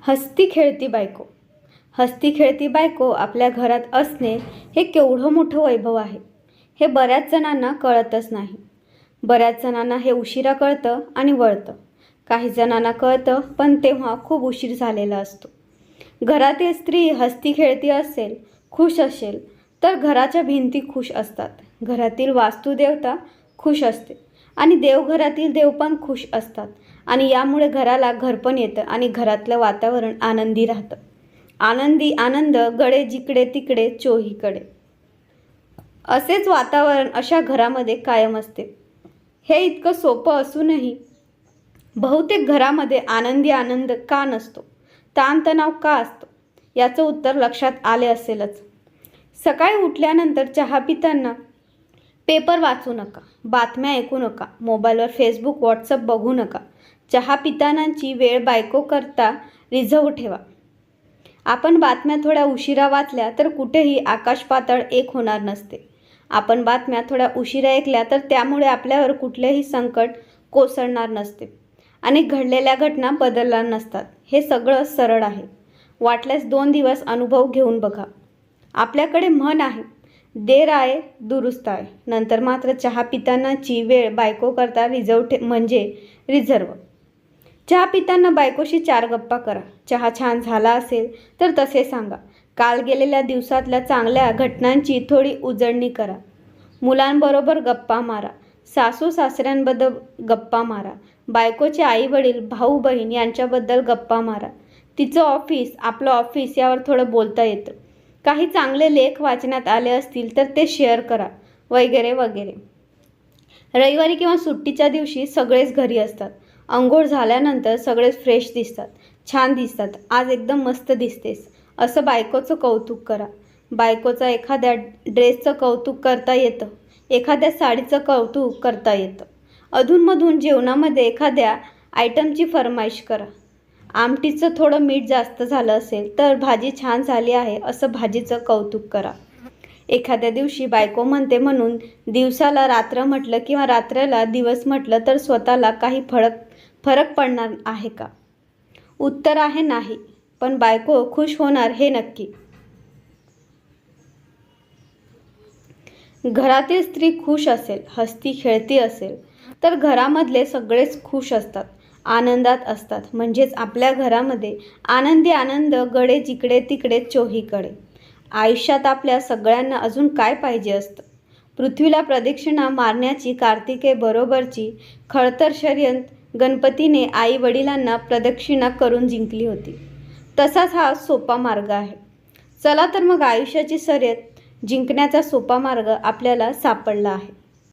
हस्ती खेळती बायको. हस्ती खेळती बायको आपल्या घरात असणे हे केवढं मोठं वैभव आहे हे बऱ्याच जणांना कळतच नाही. बऱ्याच जणांना हे उशिरा कळतं आणि वळतं. काही जणांना कळतं पण तेव्हा खूप उशीर झालेला असतो. घरातील स्त्री हस्ती खेळती असेल खुश असेल तर घराच्या भिंती खुश असतात. घरातील वास्तुदेवता खुश असते आणि देवघरातील देव पण खुश असतात. आणि यामुळे घराला घरपण येतं आणि घरातलं वातावरण आनंदी राहतं. आनंदी आनंद गडे जिकडे तिकडे चोहीकडे. असेच वातावरण अशा घरामध्ये कायम असते. हे इतकं सोपं असूनही बहुतेक घरामध्ये आनंदी आनंद का नसतो? ताणतणाव का असतो? याचं उत्तर लक्षात आले असेलच. सकाळी उठल्यानंतर चहा पिताना पेपर वाचू नका बातम्या ऐकू नका मोबाईलवर फेसबुक व्हॉट्सअप बघू नका. चहा पितानांची वेळ बायको करता रिझर्व ठेवा. आपण बातम्या थोड्या उशिरा वाचल्या तर कुठेही आकाश पातळ एक होणार नसते. आपण बातम्या थोड्या उशिरा ऐकल्या तर त्यामुळे आपल्यावर कुठलेही संकट कोसळणार नसते. आणि घडलेल्या घटना बदलणार नसतात. हे सगळं सरळ आहे. वाटल्यास दोन दिवस अनुभव घेऊन बघा. आपल्याकडे म्हण आहे. देर आहे दुरुस्त आहे. नंतर मात्र चहा पितानाची वेळ बायको करता रिझर्व ठे म्हणजे रिझर्व. चहा पिताना बायकोशी चार गप्पा करा. चहा छान झाला असेल तर तसे सांगा. काल गेलेल्या दिवसातल्या चांगल्या घटनांची थोडी उजळणी करा. मुलांबरोबर गप्पा मारा. सासू सासऱ्यांबद्दल गप्पा मारा. बायकोचे आई वडील भाऊ बहीण यांच्याबद्दल गप्पा मारा. तिचं ऑफिस आपलं ऑफिस यावर थोडं बोलता येतं. काही चांगले लेख वाचण्यात आले असतील तर ते शेअर करा. वगैरे वगैरे. रविवारी किंवा सुट्टीच्या दिवशी सगळेच घरी असतात. अंघोळ झाल्यानंतर सगळेच फ्रेश दिसतात. छान दिसतात. आज एकदम मस्त दिसतेस. असं बायकोचं कौतुक करा. बायकोचा एखाद्या ड्रेसचं कौतुक करता येतं. एखाद्या साडीचं कौतुक करता येतं. अधूनमधून जेवणामध्ये एखाद्या आयटमची फरमाईश करा. आमटीचं थोडं मीठ जास्त झालं असेल तर भाजी छान झाली आहे असं भाजीचं कौतुक करा. एखाद्या दिवशी बायको म्हणते म्हणून दिवसाला रात्र म्हटलं किंवा रात्रीला दिवस म्हटलं तर स्वतःला काही फरक फरक पडणार आहे का? उत्तर आहे नाही पण बायको खुश होणार हे नक्की. घरातील स्त्री खुश असेल हसती खेळती असेल तर घरामधले सगळेच खुश असतात आनंदात असतात. म्हणजेच आपल्या घरामध्ये आनंदी आनंद गडे जिकडे तिकडे चोहीकडे. आयुष्यात आपल्या सगळ्यांना अजून काय पाहिजे असतं? पृथ्वीला प्रदक्षिणा मारण्याची कार्तिके बरोबरची खळतर शर्यंत गणपतीने आई वडिलांना प्रदक्षिणा करून जिंकली होती. तसाच हा सोपा मार्ग आहे. चला तर मग आयुष्याची शर्यत जिंकण्याचा सोपा मार्ग आपल्याला सापडला आहे.